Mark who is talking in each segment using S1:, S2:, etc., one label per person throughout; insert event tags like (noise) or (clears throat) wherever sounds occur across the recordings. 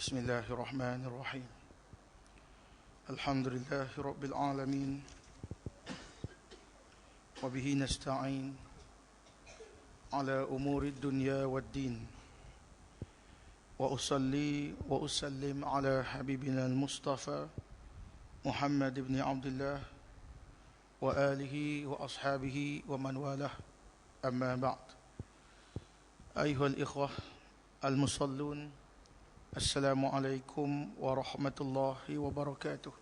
S1: بسم الله الرحمن الرحيم. الحمد لله رب العالمين. وبه نستعين على أمور الدنيا والدين. وأصلي وأسلم على حبيبنا المصطفى محمد بن عبد الله وآله وأصحابه ومن والاه. أما بعد. أيها الإخوة المصلون Assalamualaikum warahmatullahi wabarakatuh.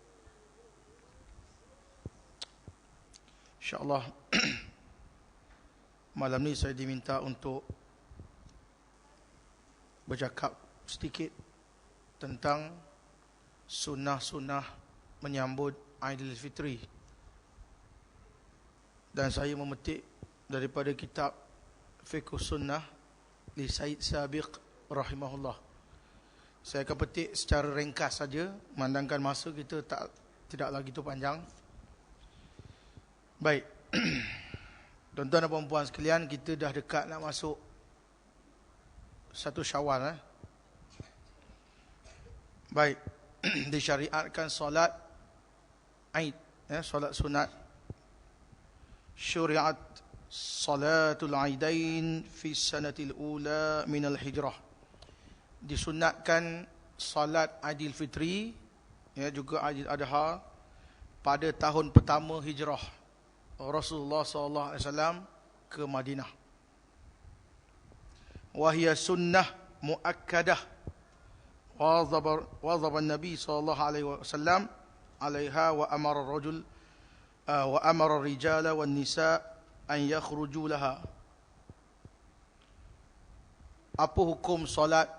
S1: InsyaAllah (clears throat) malam ni saya diminta untuk bercakap sedikit tentang sunnah-sunnah menyambut Aidilfitri. Dan saya memetik daripada kitab Fiqh Sunnah li Said Sabiq rahimahullah. Saya akan petik secara ringkas saja, memandangkan masa kita tak tidak lagi tu panjang. Baik. (clears throat) Tuan-tuan dan puan-puan sekalian, kita dah dekat nak masuk satu Syawal eh. Baik. (clears throat) Disyariatkan solat Aid, ya, solat sunat. Syuriat salatul Aidain fi sanatil ula min al-hijrah disunatkan salat Aidil Fitri ya juga Aidil Adha pada tahun pertama hijrah Rasulullah sallallahu alaihi wasallam ke Madinah. Wahia sunnah muakkadah wazaba wazaba Nabi sallallahu alaihi wasallam alaiha wa amara rajul uh, wa amara rijala wan nisa an yakhruju laha. Apa hukum solat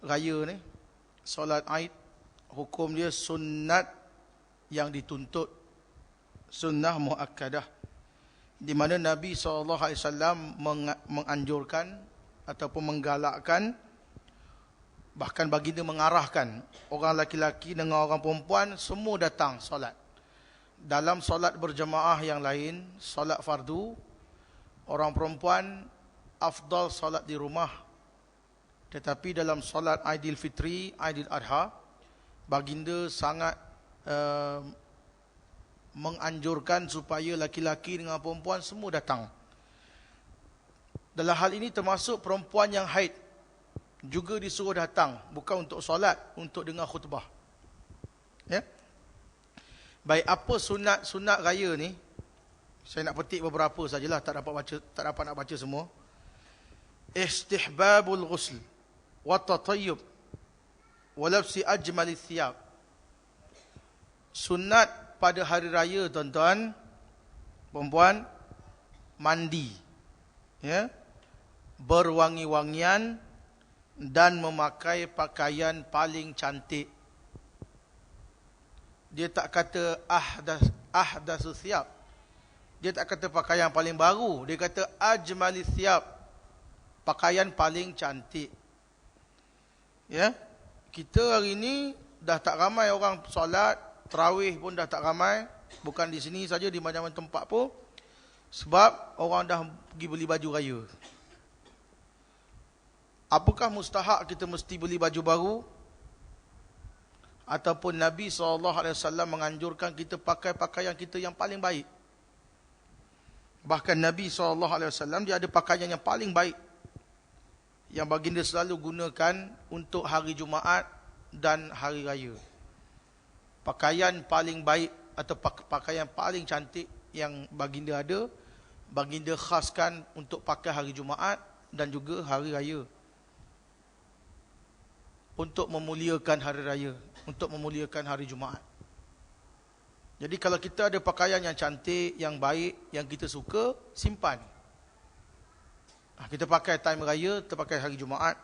S1: raya ni solat Aid hukum dia sunat yang dituntut. Sunnah muakkadah. Di mana Nabi SAW menganjurkan ataupun menggalakkan bahkan baginda mengarahkan orang laki-laki dengan orang perempuan semua datang solat. Dalam solat berjemaah yang lain solat fardu orang perempuan afdal solat di rumah tetapi dalam solat Aidil Fitri, Aidil Adha, baginda sangat uh, menganjurkan supaya laki-laki dengan perempuan semua datang. Dalam hal ini termasuk perempuan yang haid juga disuruh datang bukan untuk solat, untuk dengar khutbah. Ya. Baik apa sunat-sunat raya ni? Saya nak petik beberapa sajalah tak dapat baca tak dapat nak baca semua. Istihbabul ghusl watatayyub walabsi ajmali thiyab. Sunat pada hari raya tuan-tuan perempuan mandi ya berwangi-wangian dan memakai pakaian paling cantik. Dia tak kata ahdas ahdas thiyab. Dia tak kata pakaian paling baru. Dia kata ajmali thiyab pakaian paling cantik. Ya. Kita hari ini dah tak ramai orang solat, tarawih pun dah tak ramai, bukan di sini saja di macam-macam tempat pun. Sebab orang dah pergi beli baju raya. Apakah mustahak kita mesti beli baju baru? Ataupun Nabi SAW menganjurkan kita pakai pakaian kita yang paling baik. Bahkan Nabi SAW dia ada pakaian yang paling baik yang baginda selalu gunakan untuk hari Jumaat dan hari raya. Pakaian paling baik atau pakaian paling cantik yang baginda ada, baginda khaskan untuk pakai hari Jumaat dan juga hari raya. Untuk memuliakan hari raya, untuk memuliakan hari Jumaat. Jadi kalau kita ada pakaian yang cantik, yang baik, yang kita suka, simpan. Ah, kita pakai time raya, kita pakai hari Jumaat.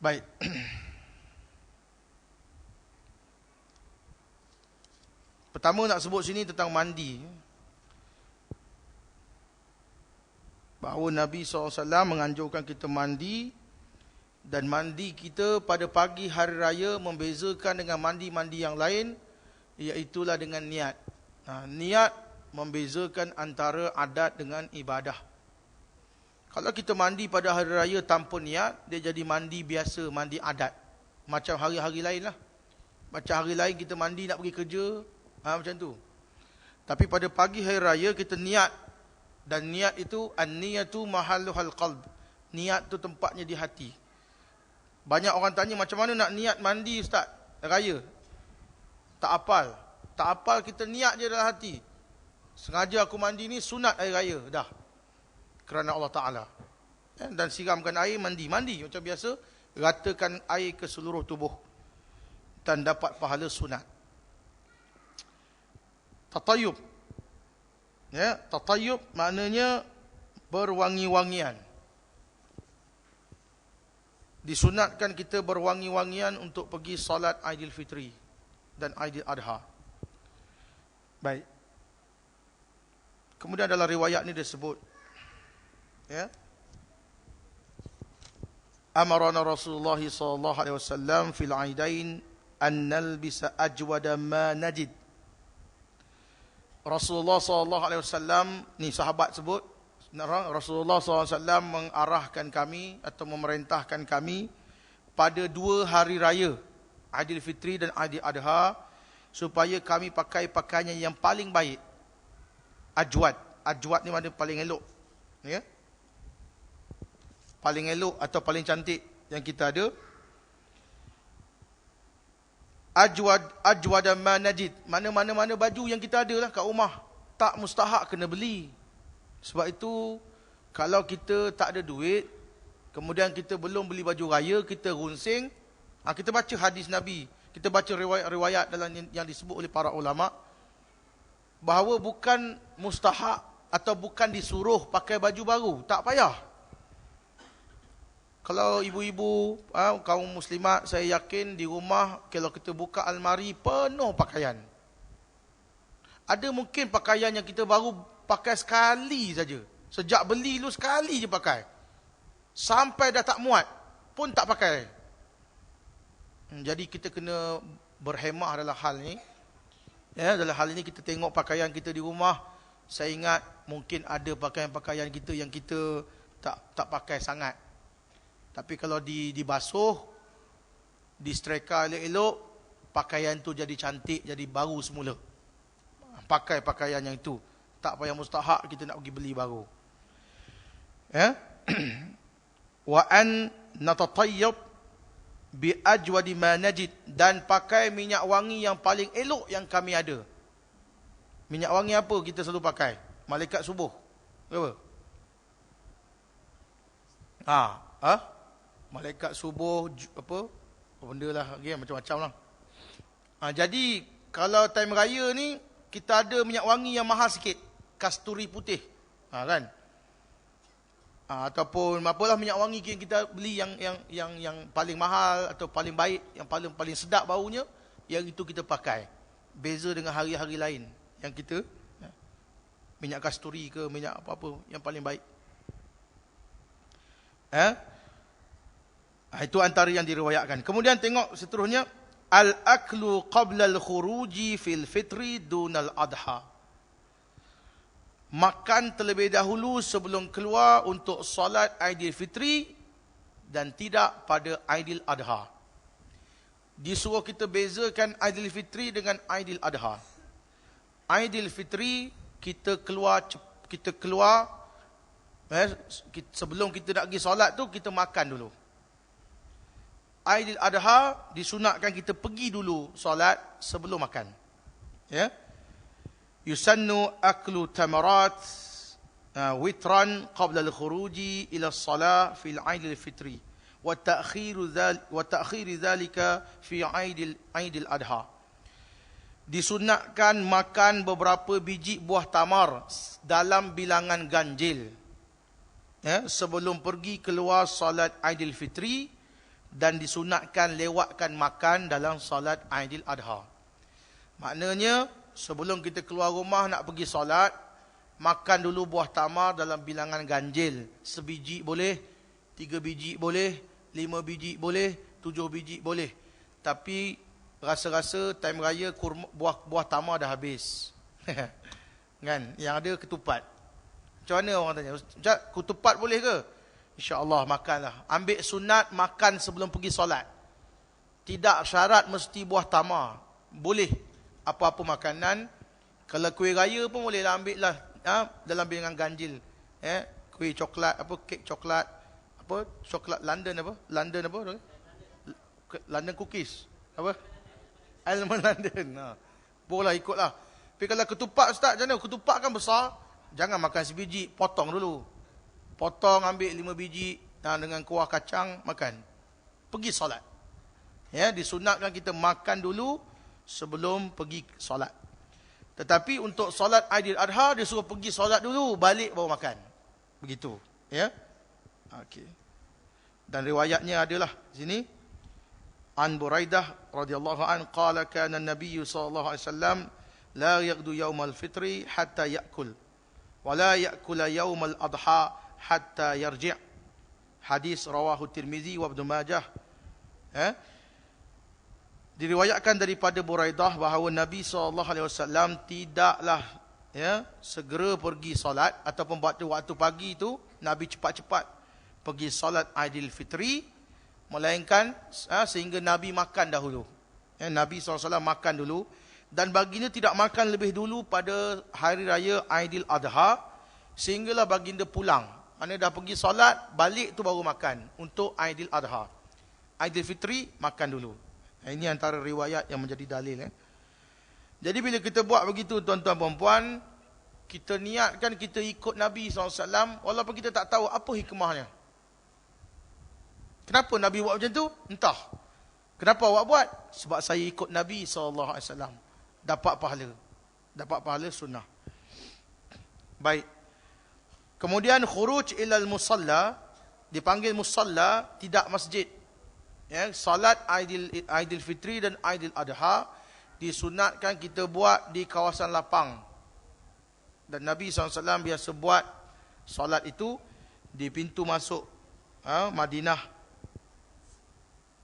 S1: Baik. (clears throat) Pertama nak sebut sini tentang mandi. Bahawa Nabi SAW menganjurkan kita mandi. Dan mandi kita pada pagi hari raya membezakan dengan mandi-mandi yang lain. Iaitulah dengan niat. Nah, niat membezakan antara adat dengan ibadah. Kalau kita mandi pada hari raya tanpa niat, dia jadi mandi biasa, mandi adat. Macam hari-hari lain lah. Macam hari lain kita mandi nak pergi kerja, ha, macam tu. Tapi pada pagi hari raya kita niat. Dan niat itu, an-niyatu mahalluhal qalb. Niat tu tempatnya di hati. Banyak orang tanya macam mana nak niat mandi ustaz, raya. Tak apal. Tak apal kita niat je dalam hati. Sengaja aku mandi ni sunat air raya. Dah. Kerana Allah Ta'ala. Ya, dan siramkan air mandi. Mandi macam biasa. Ratakan air ke seluruh tubuh. Dan dapat pahala sunat. Tatayub. Ya, tatayub maknanya berwangi-wangian. Disunatkan kita berwangi-wangian untuk pergi solat Aidilfitri dan Aidil Adha. Baik. Kemudian dalam riwayat ni disebut ya. Amarana Rasulullah sallallahu alaihi wasallam fil aidain an nalbisa ajwada ma najid. Rasulullah sallallahu alaihi wasallam ni sahabat sebut Rasulullah SAW mengarahkan kami atau memerintahkan kami pada dua hari raya Aidil Fitri dan Aidil Adha supaya kami pakai pakaian yang paling baik ajwad. Ajwad ni mana paling elok. Ya. Paling elok atau paling cantik yang kita ada. Ajwad ajwad manajid. Mana-mana mana baju yang kita ada lah kat rumah. Tak mustahak kena beli. Sebab itu kalau kita tak ada duit, kemudian kita belum beli baju raya, kita runsing, ha, kita baca hadis Nabi, kita baca riwayat-riwayat dalam yang disebut oleh para ulama' bahawa bukan mustahak atau bukan disuruh pakai baju baru. Tak payah. Kalau ibu-ibu, ha, kaum muslimat, saya yakin di rumah, kalau kita buka almari, penuh pakaian. Ada mungkin pakaian yang kita baru pakai sekali saja. Sejak beli lu sekali je pakai. Sampai dah tak muat, pun tak pakai. Hmm, jadi kita kena berhemah dalam hal ni. Ya, dalam hal ini kita tengok pakaian kita di rumah, saya ingat mungkin ada pakaian-pakaian kita yang kita tak tak pakai sangat. Tapi kalau di dibasuh, distreka elok-elok, pakaian tu jadi cantik, jadi baru semula. Pakai pakaian yang itu. Tak payah mustahak kita nak pergi beli baru. Ya? (clears throat) Wa an natatayyab bi ajwadi ma najid dan pakai minyak wangi yang paling elok yang kami ada. Minyak wangi apa kita selalu pakai? Malaikat subuh. Apa? Ha, ha? Malaikat subuh apa? Benda lah lagi macam-macam lah. Ha, jadi kalau time raya ni kita ada minyak wangi yang mahal sikit, kasturi putih. Ha, kan? Ha, ataupun apalah minyak wangi yang kita beli yang yang yang yang paling mahal atau paling baik, yang paling paling sedap baunya, yang itu kita pakai. Beza dengan hari-hari lain yang kita ya, minyak kasturi ke minyak apa-apa yang paling baik. Eh? Ha, itu antara yang diriwayatkan. Kemudian tengok seterusnya al-aklu qabla al-khuruji fil fitri dunal adha makan terlebih dahulu sebelum keluar untuk solat Aidilfitri dan tidak pada Aidil Adha. Disuruh kita bezakan Aidilfitri dengan Aidil Adha. Aidilfitri kita keluar kita keluar eh, sebelum kita nak pergi solat tu kita makan dulu. Aidil Adha disunatkan kita pergi dulu solat sebelum makan. Ya. Yusannu aklu tamarat uh, witran qabla al-khuruji ila as-salah fil Aidil Fitri wa ta'khiru dhal wa ta'khir dhalika fi Aidil Aidil Adha. Disunatkan makan beberapa biji buah tamar dalam bilangan ganjil. Ya, sebelum pergi keluar solat Aidil Fitri, dan disunatkan lewatkan makan dalam salat Aidil Adha. Maknanya sebelum kita keluar rumah nak pergi solat, makan dulu buah tamar dalam bilangan ganjil. Sebiji boleh, tiga biji boleh, lima biji boleh, tujuh biji boleh. Tapi rasa-rasa time raya kurma, buah buah tamar dah habis. (laughs) kan? Yang ada ketupat. Macam mana orang tanya? Ketupat boleh ke? InsyaAllah makanlah. Ambil sunat, makan sebelum pergi solat. Tidak syarat mesti buah tamar. Boleh. Apa-apa makanan. Kalau kuih raya pun boleh lah ambil lah. Ha? Dalam bilangan ganjil. Eh? Kuih coklat, apa kek coklat. Apa? Coklat London apa? London apa? London cookies. Apa? (laughs) Almond London. Ha. Boleh ikutlah. Tapi kalau ketupat ustaz, mana? Ketupat kan besar. Jangan makan sebiji, potong dulu. Potong, ambil lima biji nah, dengan kuah kacang, makan. Pergi solat. Ya, disunatkan kita makan dulu sebelum pergi solat. Tetapi untuk solat Aidil Adha, dia suruh pergi solat dulu, balik baru makan. Begitu. Ya. Okey. Dan riwayatnya adalah sini. An Buraidah radhiyallahu an qala kana an-nabiy sallallahu alaihi wasallam la yaghdu yawm al-fitri hatta ya'kul wala ya'kula yaumal adha hatta yarji' hadis rawahu tirmizi wa ibnu majah. Eh? Diriwayatkan daripada buraidah bahawa nabi SAW tidaklah ya segera pergi solat ataupun waktu waktu pagi itu nabi cepat-cepat pergi solat Aidilfitri melainkan ha, sehingga nabi makan dahulu. Ya, nabi SAW makan dulu. Dan baginda tidak makan lebih dulu pada hari raya Aidil Adha sehinggalah baginda pulang. Mana dah pergi solat, balik tu baru makan untuk Aidil Adha. Aidil Fitri makan dulu. Ini antara riwayat yang menjadi dalil eh. Jadi bila kita buat begitu tuan-tuan puan-puan, kita niatkan kita ikut Nabi SAW walaupun kita tak tahu apa hikmahnya. Kenapa Nabi buat macam tu? Entah. Kenapa awak buat? Sebab saya ikut Nabi SAW dapat pahala. Dapat pahala sunnah. Baik. Kemudian khuruj ilal musalla dipanggil musalla tidak masjid. Ya, salat Aidil Aidil Fitri dan Aidil Adha disunatkan kita buat di kawasan lapang. Dan Nabi SAW biasa buat salat itu di pintu masuk ha, Madinah.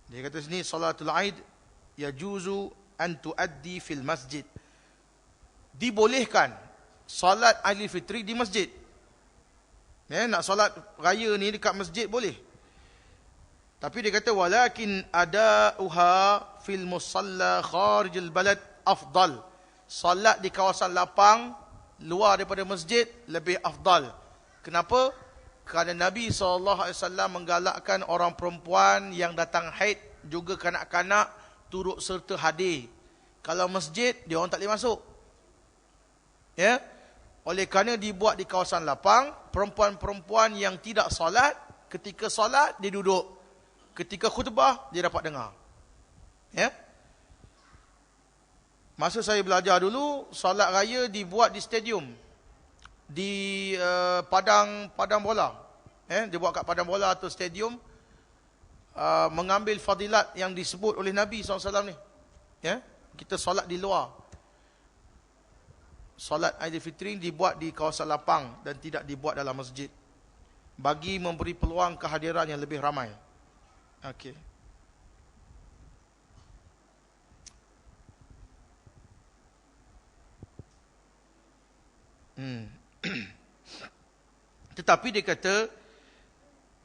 S1: Dia kata sini salatul Aid yajuzu an tuaddi fil masjid. Dibolehkan solat ahli fitri di masjid. Ya, nak solat raya ni dekat masjid boleh. Tapi dia kata walakin ada uha fil musalla kharijil balad afdal. Solat di kawasan lapang luar daripada masjid lebih afdal. Kenapa? Kerana Nabi SAW menggalakkan orang perempuan yang datang haid juga kanak-kanak turut serta hadir. Kalau masjid, dia orang tak boleh masuk. Ya? Oleh kerana dibuat di kawasan lapang, perempuan-perempuan yang tidak solat, ketika solat, dia duduk. Ketika khutbah, dia dapat dengar. Ya? Masa saya belajar dulu, solat raya dibuat di stadium. Di uh, padang padang bola. Eh, dia buat kat padang bola atau stadium. Uh, mengambil fadilat yang disebut oleh Nabi SAW ni. Ya, kita solat di luar. Solat Aidilfitri dibuat di kawasan lapang dan tidak dibuat dalam masjid. Bagi memberi peluang kehadiran yang lebih ramai. Okey. Hmm. (clears throat) Tetapi dia kata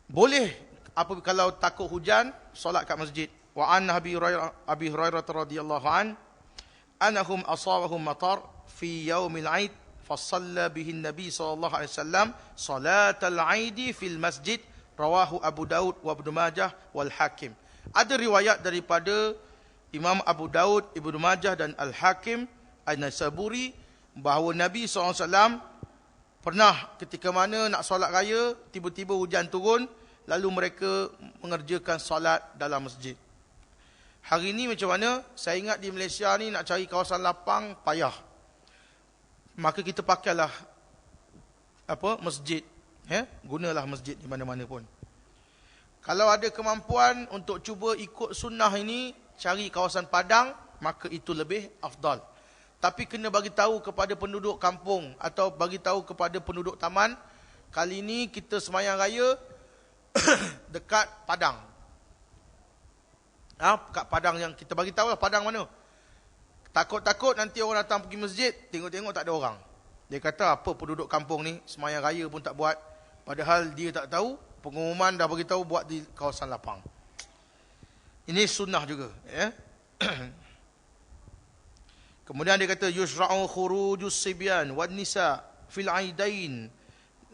S1: boleh apa kalau takut hujan solat kat masjid wa an abi hurairah radhiyallahu an anahum asawahum matar fi yaumil aid fasalla bihi nabi sallallahu alaihi wasallam salatal aid fil masjid rawahu abu daud wa ibnu majah wal hakim ada riwayat daripada imam abu daud ibnu majah dan al hakim an-nasaburi bahawa nabi SAW pernah ketika mana nak solat raya tiba-tiba hujan turun lalu mereka mengerjakan solat dalam masjid. Hari ini macam mana? Saya ingat di Malaysia ni nak cari kawasan lapang payah. Maka kita pakailah apa masjid, ya? Gunalah masjid di mana-mana pun. Kalau ada kemampuan untuk cuba ikut sunnah ini, cari kawasan padang, maka itu lebih afdal. Tapi kena bagi tahu kepada penduduk kampung atau bagi tahu kepada penduduk taman, kali ini kita semayang raya (coughs) dekat padang. Ha, dekat padang yang kita bagi tahu lah padang mana. Takut-takut nanti orang datang pergi masjid, tengok-tengok tak ada orang. Dia kata apa penduduk kampung ni semayang raya pun tak buat. Padahal dia tak tahu pengumuman dah beritahu buat di kawasan lapang. Ini sunnah juga. Ya. (clears throat) Kemudian dia kata yusra'u khurujus sibyan wan nisa fil aidain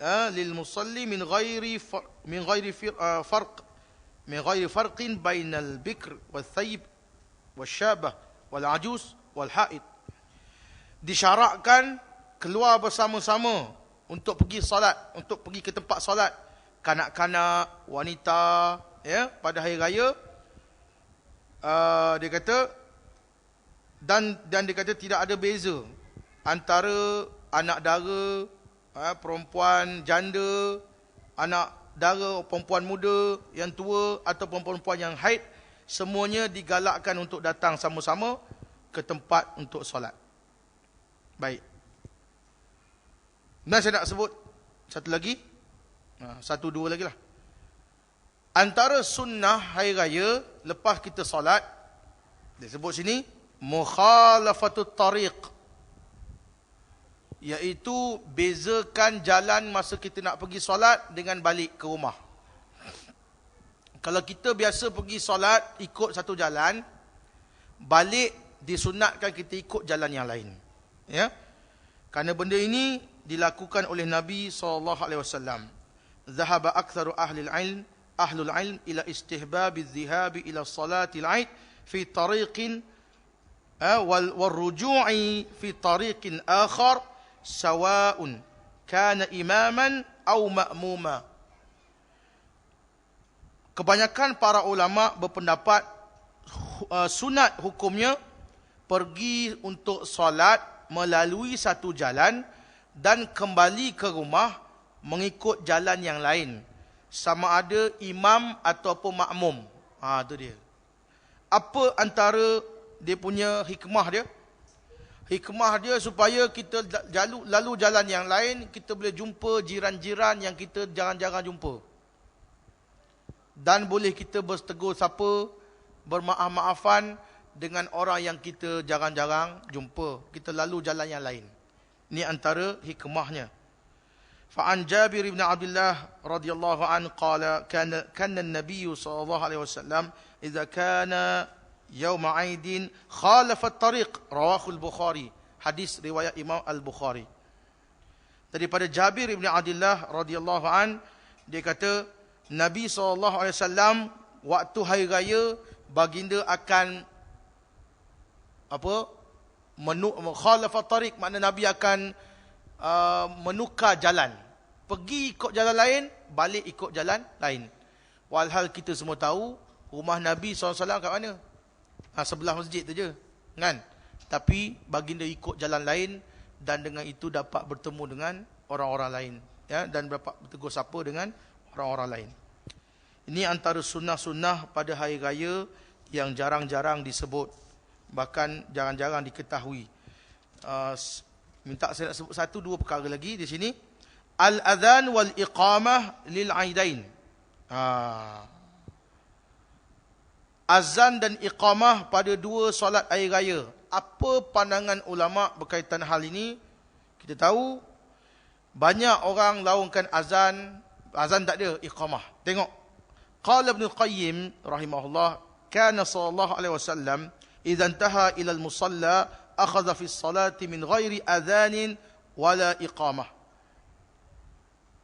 S1: uh, lil musalli min ghairi min ghairi uh, farq min ghairi farqin bainal bikr wal thayib wal syabah wal ajus wal haid disyaratkan keluar bersama-sama untuk pergi solat, untuk pergi ke tempat solat. Kanak-kanak, wanita, ya, pada hari raya, uh, dia kata, dan dan dia kata tidak ada beza antara anak dara, uh, perempuan janda, anak dara, perempuan muda, yang tua, atau perempuan yang haid, semuanya digalakkan untuk datang sama-sama ke tempat untuk solat. Baik. Dan saya nak sebut satu lagi. Satu dua lagi lah. Antara sunnah hari raya lepas kita solat. Dia sebut sini. Mukhalafatut tariq. Iaitu bezakan jalan masa kita nak pergi solat dengan balik ke rumah. Kalau kita biasa pergi solat ikut satu jalan. Balik disunatkan kita ikut jalan yang lain. Ya. Karena benda ini dilakukan oleh Nabi sallallahu alaihi wasallam. Zahaba aktsaru ahli al-ilm ahlul ilm ila istihbab adh-dhihab ila salati al-'id fi tariqin wal ruju'i fi tariqin akhar sawa'un kana imaman aw ma'muma. Kebanyakan para ulama berpendapat uh, sunat hukumnya pergi untuk solat melalui satu jalan dan kembali ke rumah mengikut jalan yang lain. Sama ada imam ataupun makmum. Ha tu dia. Apa antara dia punya hikmah dia? Hikmah dia supaya kita lalu lalu jalan yang lain kita boleh jumpa jiran-jiran yang kita jarang-jarang jumpa. Dan boleh kita bertegur sapa bermaaf-maafan dengan orang yang kita jarang-jarang jumpa kita lalu jalan yang lain ini antara hikmahnya. Fa'an Jabir ibn Abdullah radhiyallahu an qala kana kana an-nabiy sallallahu alaihi wasallam idza kana yawm 'aid khalafa at-tariq rawahu al-Bukhari. Hadis riwayat Imam Al-Bukhari. Daripada Jabir ibn Abdullah radhiyallahu an dia kata Nabi sallallahu alaihi wasallam waktu hari raya baginda akan apa mukhalafat tariq makna nabi akan uh, menukar jalan. Pergi ikut jalan lain balik ikut jalan lain. Walhal kita semua tahu rumah nabi SAW kat mana? Ha, sebelah masjid tu je kan? Tapi baginda ikut jalan lain dan dengan itu dapat bertemu dengan orang-orang lain. Ya dan dapat bertegur sapa dengan orang-orang lain. Ini antara sunnah-sunnah pada hari raya yang jarang-jarang disebut bahkan jarang-jarang diketahui. Uh, minta saya nak sebut satu dua perkara lagi di sini. Al-adhan wal iqamah lil aidain. Uh, azan dan iqamah pada dua solat air raya. Apa pandangan ulama berkaitan hal ini? Kita tahu banyak orang laungkan azan, azan tak ada iqamah. Tengok. Qala Ibn Qayyim rahimahullah, kana sallallahu alaihi wasallam إذا انتهى إلى المصلى as-salati min ghairi adhanin wala iqamah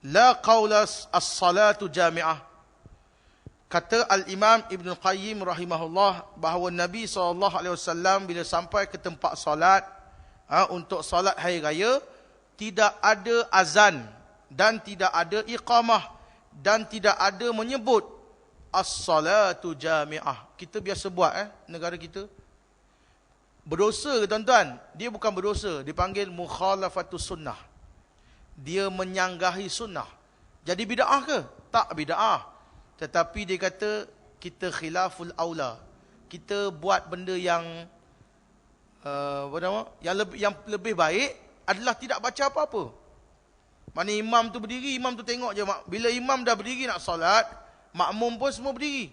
S1: la لا as-salatu Jamiah. Kata Al-Imam Ibn Qayyim rahimahullah bahawa Nabi SAW bila sampai ke tempat salat ha, untuk salat hari raya, tidak ada azan dan tidak ada iqamah dan tidak ada menyebut as-salatu jami'ah. Kita biasa buat eh, negara kita. Berdosa ke tuan-tuan? Dia bukan berdosa. Dipanggil mukhalafatus sunnah. Dia menyanggahi sunnah. Jadi bida'ah ke? Tak bida'ah. Tetapi dia kata, kita khilaful awla. Kita buat benda yang, uh, apa nama? Yang lebih, yang lebih baik adalah tidak baca apa-apa. Mana imam tu berdiri, imam tu tengok je. Bila imam dah berdiri nak solat, makmum pun semua berdiri.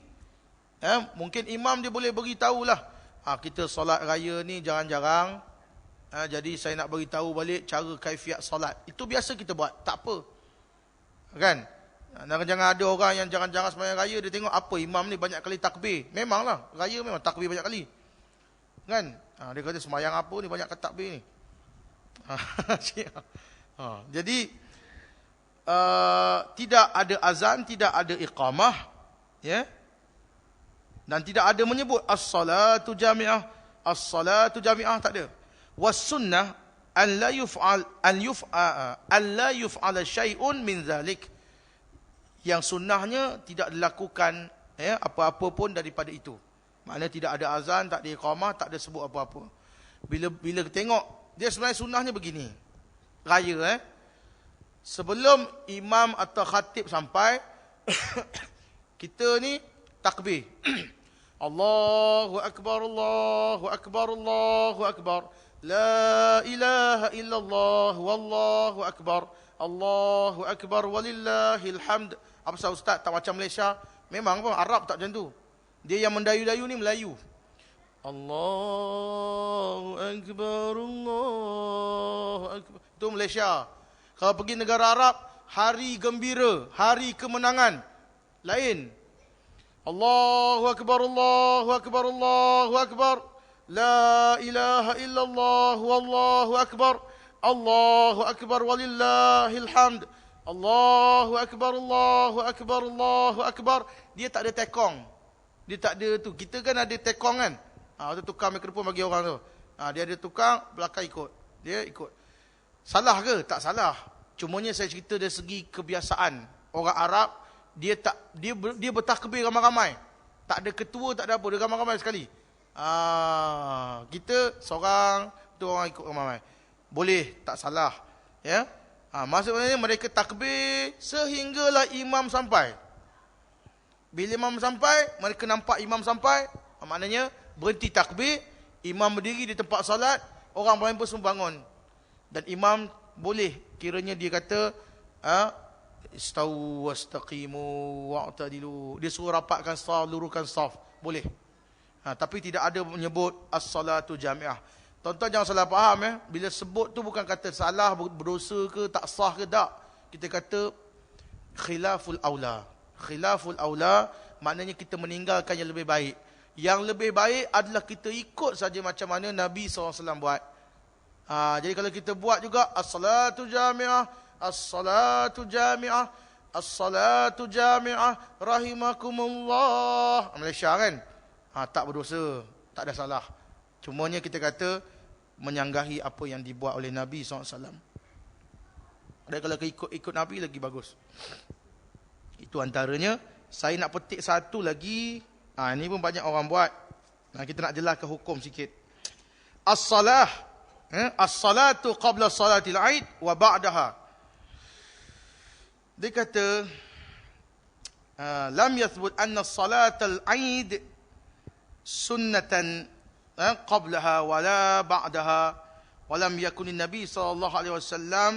S1: Eh, mungkin imam dia boleh beritahulah. Ha, kita solat raya ni jarang-jarang Ha, jadi saya nak beritahu balik cara kaifiat solat. Itu biasa kita buat. Tak apa. Kan? Ha, jangan ada orang yang jangan-jangan semayang raya, dia tengok apa imam ni banyak kali takbir. Memanglah, raya memang takbir banyak kali. Kan? Ha, dia kata semayang apa ni banyak takbir ni. Ha, (laughs) ha, jadi, uh, tidak ada azan, tidak ada iqamah. Ya? Dan tidak ada menyebut as-salatu jami'ah. As-salatu jami'ah, tak ada. Was sunnah an la yuf'al an yuf'a an la yuf'al syai'un min zalik. Yang sunnahnya tidak dilakukan ya apa-apa pun daripada itu. Maknanya tidak ada azan tak ada iqamah tak ada sebut apa-apa. Bila bila tengok dia sebenarnya sunnahnya begini. Raya eh. Sebelum imam atau khatib sampai (coughs) kita ni takbir. (clears throat) Allahu akbar Allahu akbar Allahu akbar. La ilaha illallah wallahu akbar. Allahu akbar walillahil hamd. Apa sah ustaz tak macam Malaysia? Memang pun Arab tak macam tu. Dia yang mendayu-dayu ni Melayu. Allahu akbar Allahu akbar. Itu Malaysia. Kalau pergi negara Arab, hari gembira, hari kemenangan. Lain. Allahu Akbar Allahu Akbar Allahu Akbar لا إله إلا الله والله أكبر الله أكبر ولله الحمد الله أكبر الله أكبر الله أكبر dia tak ada tekong dia tak ada tu kita kan ada tekong kan ha, tu tukang mikrofon bagi orang tu ha, dia ada tukang belakang ikut dia ikut salah ke tak salah cumanya saya cerita dari segi kebiasaan orang Arab dia tak dia dia bertakbir ramai-ramai tak ada ketua tak ada apa dia ramai-ramai sekali Ah, kita seorang tu orang ikut ramai. Boleh, tak salah. Ya. Ah, maksudnya mereka takbir sehinggalah imam sampai. Bila imam sampai, mereka nampak imam sampai, ah, maknanya berhenti takbir, imam berdiri di tempat salat, orang lain pun bangun. Dan imam boleh kiranya dia kata ah, istau wastaqimu wa'tadilu. Dia suruh rapatkan saf, luruskan saf. Boleh. Ha, tapi tidak ada menyebut as-salatu jami'ah. Tuan-tuan jangan salah faham ya. Bila sebut tu bukan kata salah, berdosa ke, tak sah ke, tak. Kita kata khilaful aula. Khilaful aula maknanya kita meninggalkan yang lebih baik. Yang lebih baik adalah kita ikut saja macam mana Nabi SAW buat. Ha, jadi kalau kita buat juga as-salatu jami'ah, as-salatu jami'ah, as-salatu jami'ah, rahimakumullah. Malaysia kan? ha, tak berdosa, tak ada salah. Cumanya kita kata menyanggahi apa yang dibuat oleh Nabi SAW. Dan kalau ikut ikut Nabi lagi bagus. Itu antaranya. Saya nak petik satu lagi. Ha, ini pun banyak orang buat. Nah, kita nak jelaskan hukum sikit. As-salah. Eh, As-salatu qabla salatil aid wa ba'daha. Dia kata, uh, Lam yathbut anna salatal aid sunnatan qablaha wala ba'daha walam yakun nabi sallallahu alaihi wasallam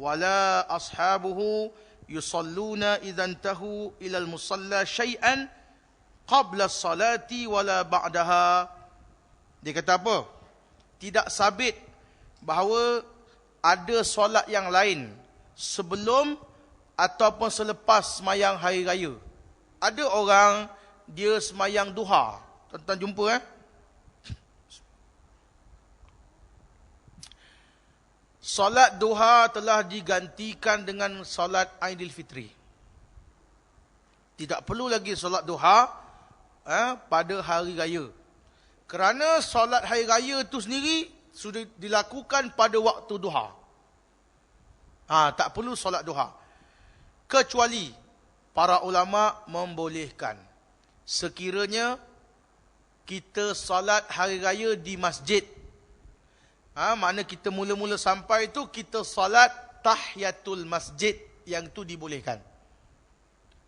S1: wala ashabuhu yusalluna idzan tahu ila al-musalla syai'an qabla salati wala ba'daha. Dia kata apa? Tidak sabit bahawa ada solat yang lain sebelum ataupun selepas semayang hari raya ada orang dia semayang duha Tuan-tuan jumpa eh. Salat duha telah digantikan dengan salat Aidilfitri. Tidak perlu lagi salat duha eh, pada hari raya. Kerana salat hari raya itu sendiri sudah dilakukan pada waktu duha. Ha, tak perlu salat duha. Kecuali para ulama membolehkan. Sekiranya kita salat hari raya di masjid. Ha, mana kita mula-mula sampai tu kita salat tahiyatul masjid yang tu dibolehkan.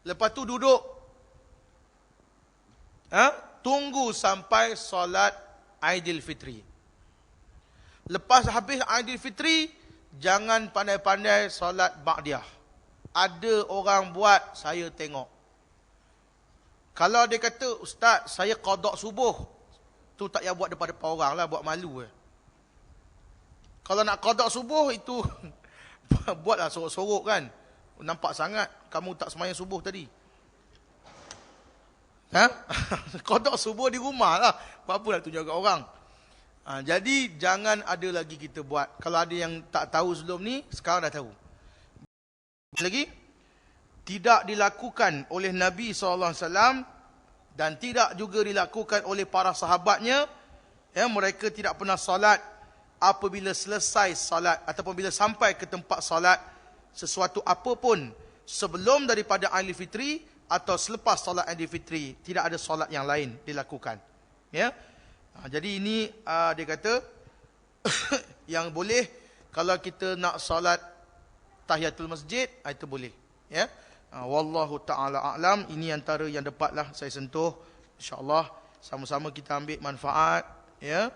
S1: Lepas tu duduk. Ha, tunggu sampai salat Aidil Fitri. Lepas habis Aidil Fitri, jangan pandai-pandai salat Ba'diyah. Ada orang buat, saya tengok. Kalau dia kata, Ustaz, saya kodok subuh. Tu tak payah buat depan-depan orang lah, buat malu. Eh. Kalau nak qada subuh itu (laughs) buatlah sorok-sorok kan. Nampak sangat kamu tak semayang subuh tadi. Ha? (laughs) qada subuh di rumah lah. Apa nak tunjuk kat orang. Ha, jadi jangan ada lagi kita buat. Kalau ada yang tak tahu sebelum ni, sekarang dah tahu. Lagi? Tidak dilakukan oleh Nabi SAW dan tidak juga dilakukan oleh para sahabatnya ya mereka tidak pernah solat apabila selesai solat ataupun bila sampai ke tempat solat sesuatu apapun sebelum daripada Aidil Fitri atau selepas solat Aidil Fitri tidak ada solat yang lain dilakukan ya. Ha, jadi ini uh, dia kata (coughs) yang boleh kalau kita nak solat tahiyatul masjid ah, itu boleh ya. Ah, wallahu taala a'lam. Ini antara yang dapatlah saya sentuh. Insyaallah sama-sama kita ambil manfaat ya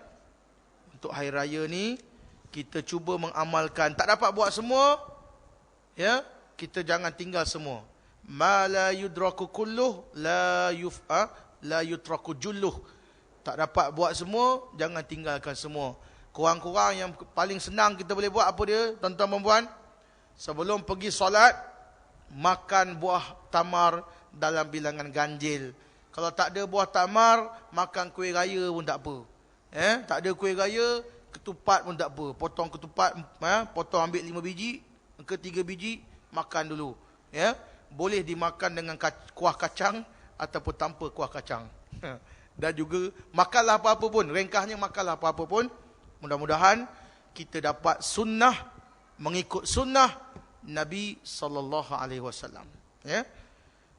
S1: untuk hari raya ni. Kita cuba mengamalkan. Tak dapat buat semua ya. Kita jangan tinggal semua. Ma la yudraku kulluh la yufa la yutraku julluh. Tak dapat buat semua jangan tinggalkan semua. Kurang-kurang yang paling senang kita boleh buat apa dia tuan-tuan puan sebelum pergi solat makan buah tamar dalam bilangan ganjil. Kalau tak ada buah tamar, makan kuih raya pun tak apa. Eh, tak ada kuih raya, ketupat pun tak apa. Potong ketupat, eh, potong ambil lima biji, ke tiga biji, makan dulu. Ya, boleh dimakan dengan kuah kacang ataupun tanpa kuah kacang. (laughs) Dan juga makanlah apa-apa pun, ringkasnya makanlah apa-apa pun. Mudah-mudahan kita dapat sunnah mengikut sunnah Nabi sallallahu alaihi wasallam. Ya.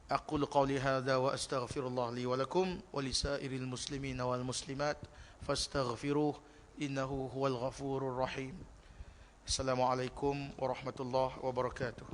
S1: Aqulu qawli hadha wa astaghfirullah li wa lakum wa li sa'iril muslimin wal muslimat fastaghfiruh innahu huwal ghafurur rahim. Assalamu alaikum warahmatullahi wabarakatuh